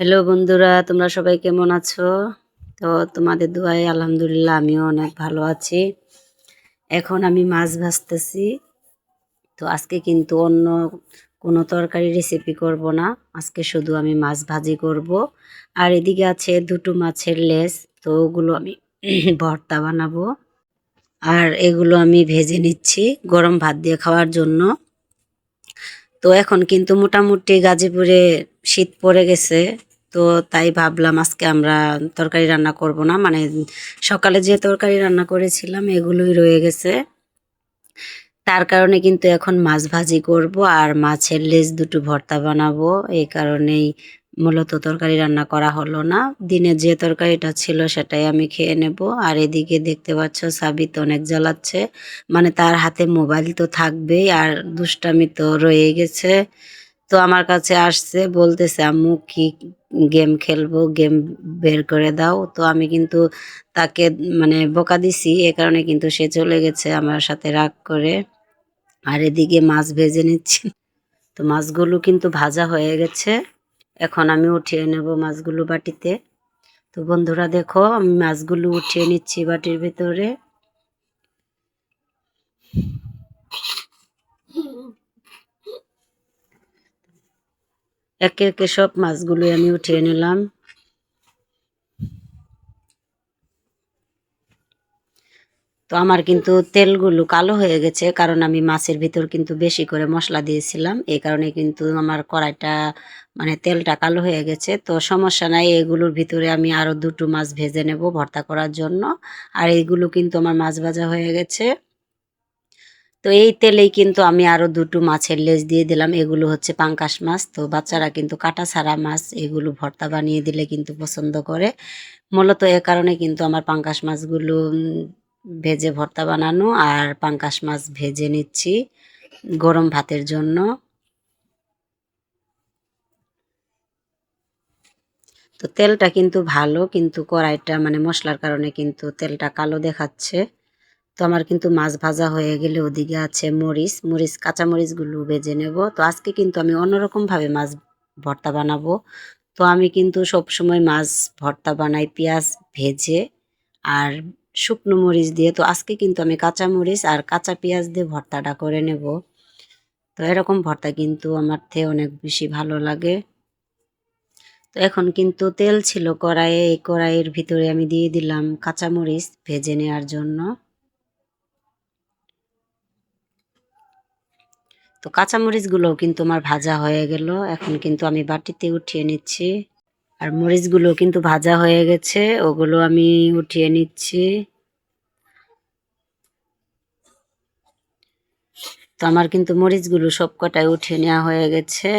Hello বন্ধুরা, তোমরা সবাই কেমন আছো? তো তোমাদের দোয়ায় আলহামদুলিল্লাহ আমিও অনেক ভালো আছি। এখন আমি মাছ ভাজতেছি। তো আজকে কিন্তু অন্য কোনো তরকারি রেসিপি করব না। আজকে শুধু আমি মাছ ভাজি করব। আর এদিকে আছে দুটো মাছের লেস তো ওগুলো আমি ভর্তা বানাবো। আর এগুলো আমি ভেজে নিচ্ছি গরম ভাত দিয়ে খাওয়ার জন্য। তো এখন কিন্তু মোটামুটি গাজীপুরে শীত পড়ে গেছে, তো তাই ভাবলাম আজকে আমরা তরকারি রান্না করব না। মানে সকালে যে তরকারি রান্না করেছিলাম এগুলোই রয়ে গেছে। তার কারণে কিন্তু এখন মাছ ভাজি করব আর মাছের লেজ দুটো ভর্তা বানাবো। এই কারণেই মূলত তরকারি রান্না করা হলো না। দিনে যে তরকারিটা ছিল সেটাই আমি খেয়ে নেব। আর এদিকে দেখতে পাচ্ছ সাবিত অনেক জ্বালাচ্ছে। মানে তার হাতে মোবাইল তো থাকবেই আর দুষ্টামি তো রয়ে গেছে। তো আমার কাছে আসছে, বলতেছে, আম্মু, কি গেম খেলব? গেম বের করে দাও। তো আমি কিন্তু তাকে মানে বোকা দিছি, এ কারণে কিন্তু সে চলে গেছে আমার সাথে রাগ করে। আর এদিকে মাছ ভেজে নিচ্ছি। তো মাছগুলো কিন্তু ভাজা হয়ে গেছে। এখন আমি উঠিয়ে নেব মাছগুলো বাটিতে। তো বন্ধুরা, দেখো, আমি মাছগুলো উঠিয়ে নিচ্ছি বাটির ভেতরে। একে একে সব মাছগুলো আমি উঠিয়ে নিলাম। তো আমার কিন্তু তেলগুলো কালো হয়ে গেছে, কারণ আমি মাছের ভিতর কিন্তু বেশি করে মশলা দিয়েছিলাম। এই কারণে কিন্তু আমার কড়াইটা মানে তেলটা কালো হয়ে গেছে। তো সমস্যা নাই, এগুলোর ভিতরে আমি আরও দুটো মাছ ভেজে নেব ভর্তা করার জন্য। আর এইগুলো কিন্তু আমার মাছ ভাজা হয়ে গেছে। তো এই তেলেই কিন্তু আমি আরও দুটো মাছের লেজ দিয়ে দিলাম। এগুলো হচ্ছে পাঙ্কাশ মাছ। তো বাচ্চারা কিন্তু কাটা ছাড়া মাছ, এগুলো ভর্তা বানিয়ে দিলে কিন্তু পছন্দ করে। মূলত এ কারণে কিন্তু আমার পাঙ্কাশ মাছগুলো ভেজে ভর্তা বানানো আর পাঙ্কাশ মাছ ভেজে নিচ্ছি গরম ভাতের জন্য। তো তেলটা কিন্তু ভালো, কিন্তু কড়াইটা মানে মশলার কারণে কিন্তু তেলটা কালো দেখাচ্ছে। তো আমার কিন্তু মাছ ভাজা হয়ে গেলে ওদিকে আছে মরিচ। মরিচ, কাঁচা মরিচগুলো ভেজে নেব। তো আজকে কিন্তু আমি অন্যরকমভাবে মাছ ভর্তা বানাবো। তো আমি কিন্তু সব সময় মাছ ভর্তা বানাই পেঁয়াজ ভেজে আর শুকনো মরিচ দিয়ে। তো আজকে কিন্তু আমি কাঁচা মরিচ আর কাঁচা পেঁয়াজ দিয়ে ভর্তাটা করে নেব। তো এরকম ভর্তা কিন্তু আমার থেকে অনেক বেশি ভালো লাগে। তো এখন কিন্তু তেল ছিল কড়াইয়ে, এই কড়াইয়ের ভিতরে আমি দিয়ে দিলাম কাঁচা মরিচ ভেজে নেওয়ার জন্য। তো কাঁচামরিচগুলোও কিন্তু আমার ভাজা হয়ে গেল। এখন কিন্তু আমি বাটিতে উঠিয়ে নিচ্ছি। আর মরিচগুলো কিন্তু ভাজা হয়ে গেছে, ওগুলো আমি উঠিয়ে নিচ্ছি। তো আমার কিন্তু মরিচগুলো সব কটায় উঠিয়ে নেওয়া হয়ে গেছে।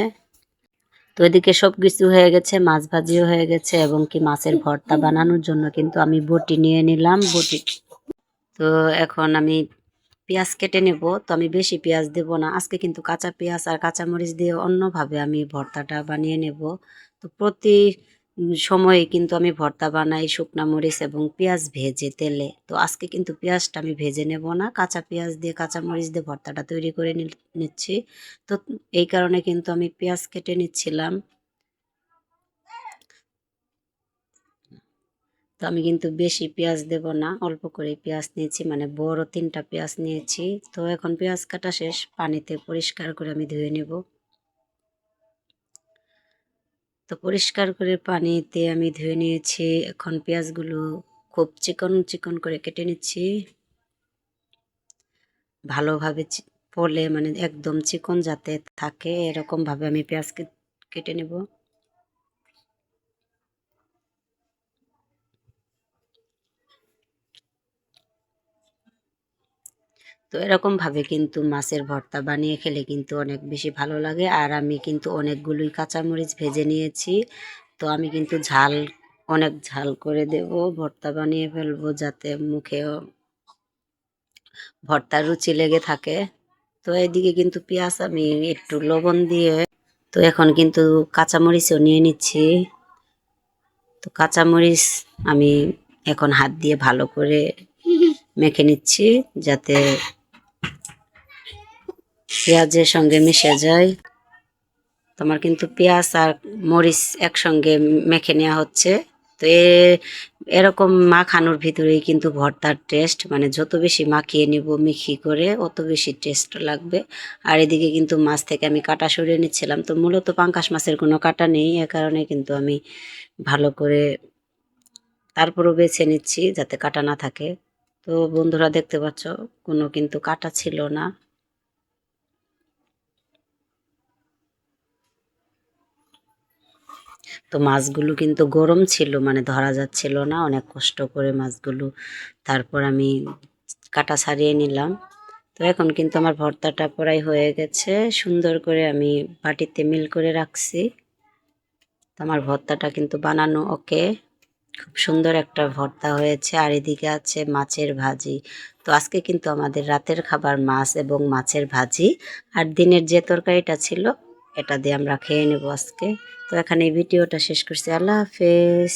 তো এদিকে সব কিছু হয়ে গেছে, মাছ ভাজিও হয়ে গেছে এবং কি মাছের ভর্তা বানানোর জন্য কিন্তু আমি বটি নিয়ে নিলাম, বটি। তো এখন আমি পেঁয়াজ কেটে নেব, তো আমি বেশি পেঁয়াজ দেব না। আজকে কিন্তু কাঁচা পেঁয়াজ আর কাঁচামরিচ দিয়ে অন্যভাবে আমি ভর্তাটা বানিয়ে নেব। তো প্রতি সময়ে কিন্তু আমি ভর্তা বানাই শুকনা মরিচ এবং পেঁয়াজ ভেজে তেলে। তো আজকে কিন্তু পেঁয়াজটা আমি ভেজে নেব না, কাঁচা পেঁয়াজ দিয়ে কাঁচা মরিচ দিয়ে ভর্তাটা তৈরি করে নিচ্ছি। তো এই কারণে কিন্তু আমি পেঁয়াজ কেটে নিচ্ছিলাম। তো আমি কিন্তু বেশি পেঁয়াজ দেব না, অল্প করে পেঁয়াজ নিয়েছি মানে বড় তিনটা পেঁয়াজ নিয়েছি। তো এখন পেঁয়াজ কাটা শেষ, পানিতে পরিষ্কার করে আমি ধুয়ে নেব। তো পরিষ্কার করে পানিতে আমি ধুয়ে নিয়েছি, এখন পেঁয়াজগুলো খুব চিকন চিকন করে কেটে নিচ্ছি। ভালোভাবে পলে মানে একদম চিকন যাতে থাকে, এরকমভাবে আমি পেঁয়াজ কেটে নেব। তো এরকমভাবে কিন্তু মাছের ভর্তা বানিয়ে খেলে কিন্তু অনেক বেশি ভালো লাগে। আর আমি কিন্তু অনেকগুলোই কাঁচামরিচ ভেজে নিয়েছি। তো আমি কিন্তু ঝাল, অনেক ঝাল করে দেব, ভর্তা বানিয়ে ফেলব যাতে মুখে ভর্তার রুচি লেগে থাকে। তো এদিকে কিন্তু পেঁয়াজ আমি একটু লবণ দিয়ে, তো এখন কিন্তু কাঁচামরিচও নিয়ে নিচ্ছি। তো কাঁচামরিচ আমি এখন হাত দিয়ে ভালো করে মেখে নিচ্ছি যাতে পেঁয়াজের সঙ্গে মিশে যায়। তোমার কিন্তু পেঁয়াজ আর মরিচ একসঙ্গে মেখে নেওয়া হচ্ছে। তো এ, এরকম মাখানোর ভিতরেই কিন্তু ভর্তার টেস্ট মানে যত বেশি মাখিয়ে নিব মিখি করে, অত বেশি টেস্ট লাগবে। আর এদিকে কিন্তু মাছ থেকে আমি কাটা সরিয়ে নিচ্ছিলাম। তো মূলত পাঙ্কাশ মাছের কোনো কাটা নেই, এ কারণে কিন্তু আমি ভালো করে তারপরও বেছে নিচ্ছি যাতে কাটা না থাকে। তো বন্ধুরা দেখতে পাচ্ছ, কোনো কিন্তু কাটা ছিল না। তো মাছগুলো কিন্তু গরম ছিল মানে ধরা যাচ্ছিল না, অনেক কষ্ট করে মাছগুলো। তারপর আমি কাটা ছাড়িয়ে নিলাম। তো এখন কিন্তু আমার ভর্তাটা প্রায় হয়ে গেছে। সুন্দর করে আমি বাটিতে মিল করে রাখছি। তো আমার ভর্তাটা কিন্তু বানানো ওকে। খুব সুন্দর একটা ভর্তা হয়েছে। আর এদিকে আছে মাছের ভাজি। তো আজকে কিন্তু আমাদের রাতের খাবার মাছ এবং মাছের ভাজি। আর দিনের যে তরকারিটা ছিল এটা দিয়ে আমরা খেয়ে নেব আজকে। তো এখানে ভিডিওটা শেষ করছি। আল্লাহ হাফেজ।